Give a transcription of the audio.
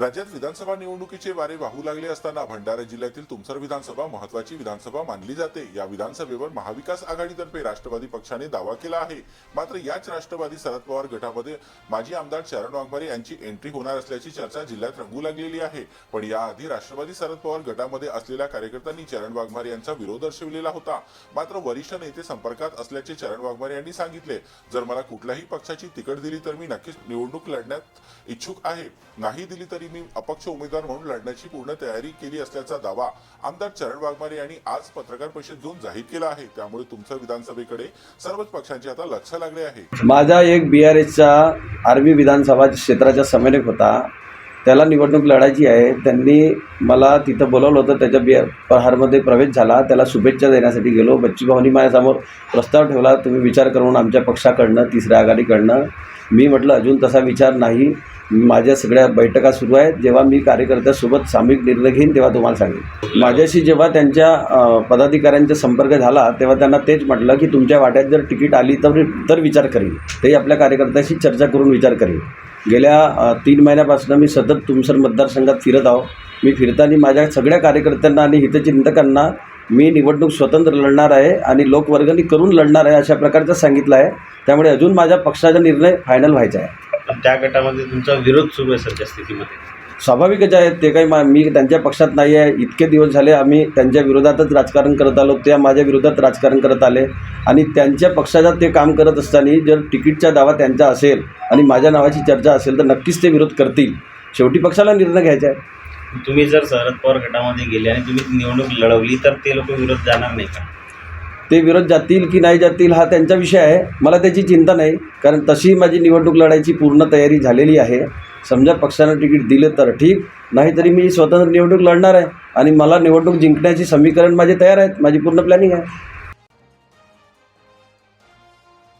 राज्यात विधानसभा निवडणुकीचे वारे वाहू लागले असताना भंडारा जिल्ह्यातील तुमसर विधानसभा महत्वाची विधानसभा मानली जाते. या विधानसभेवर महाविकास आघाडीतर्फे राष्ट्रवादी पक्षाने दावा केला आहे. मात्र याच राष्ट्रवादी शरद पवार गटामध्ये माजी आमदार चरण वाघमारे यांची एंट्री होणार असल्याची चर्चा जिल्ह्यात रंगू लागलेली आहे. पण याआधी राष्ट्रवादी शरद पवार गटामध्ये असलेल्या कार्यकर्त्यांनी चरण वाघमारे यांचा विरोध दर्शविलेला होता. मात्र वरिष्ठ नेते संपर्कात असल्याचे चरण वाघमारे यांनी सांगितले. जर मला कुठल्याही पक्षाची तिकट दिली तर मी नक्कीच निवडणूक लढण्यात इच्छुक आहे. नाही दिली तरी मी अपक्ष उमेदवार म्हणून लढण्याची पूर्ण तयारी केली असल्याचा दावा आमदार चरण वाघमारे यांनी आज पत्रकार परिषद घेऊन जाहीर केला आहे. त्यामुळे तुमचं विधानसभेकडे सर्वच पक्षांचे आता लक्ष लागले आहे. माझा एक बी आर एसचा आर्मी विधानसभा क्षेत्राचा समन्वयक होता. त्याला निवडणूक लढायची आहे. त्यांनी मला तिथं बोलवलं होतं. त्याच्या बी प्रहारमध्ये प्रवेश झाला. त्याला शुभेच्छा देण्यासाठी गेलो. बच्चूभाऊनी माझ्यासमोर प्रस्ताव ठेवला. तुम्ही विचार करून आमच्या पक्षाकडनं तिसऱ्या आघाडीकडनं. मी म्हटलं अजून तसा विचार नाही. माझ्या सगळ्या बैठका सुरू आहेत. जेव्हा मी कार्यकर्त्यासोबत सामूहिक निर्णय घेईन तेव्हा तुम्हाला सांगेन. माझ्याशी जेव्हा त्यांच्या पदाधिकाऱ्यांचा संपर्क झाला तेव्हा त्यांना तेच म्हटलं की तुमच्या वाट्यात जर तिकीट आली तर तर विचार करीन. तेही आपल्या कार्यकर्त्याशी चर्चा करून विचार करीन. गेल्या तीन महिन्यापासून मी सतत तुमसर मतदारसंघात फिरत आहो. मी फिरताना माझ्या सगळ्या कार्यकर्त्यांना आणि हितचिंतकांना मी निवडणूक स्वतंत्र लढणार आहे आणि लोकवर्गणी करून लढणार आहे अशा प्रकारचं सांगितलं आहे. त्यामुळे अजून माझ्या पक्षाचा निर्णय फायनल व्हायचा आहे. पण त्या गटामध्ये तुमचा विरोध सुरू आहे सध्या स्थितीमध्ये. स्वाभाविकच आहे ते काही मा मी त्यांच्या पक्षात नाही आहे. इतके दिवस झाले आम्ही त्यांच्या विरोधातच राजकारण करत आलो. त्या माझ्या विरोधात राजकारण करत आले. आणि त्यांच्या पक्षाचा ते काम करत असताना जर तिकीटचा दावा त्यांचा असेल आणि माझ्या नावाची चर्चा असेल तर नक्कीच ते विरोध करतील. शेवटी पक्षाला निर्णय घ्यायचा आहे. तुम्ही जर शरद पवार गटामध्ये गेले आणि तुम्ही निवडणूक लढवली तर ते लोक विरोध जाणार नाही का? ते विरोध जातील की नाही जातील हा त्यांचा विषय आहे. मला त्याची चिंता नाही. कारण तशी माझी निवडणूक लढायची पूर्ण तयारी झालेली आहे. समजा पक्षानं तिकीट दिलं तर ठीक. नाहीतरी मी स्वतंत्र निवडणूक लढणार आहे. आणि मला निवडणूक जिंकण्याची समीकरण माझे तयार आहेत. माझी पूर्ण प्लॅनिंग आहे.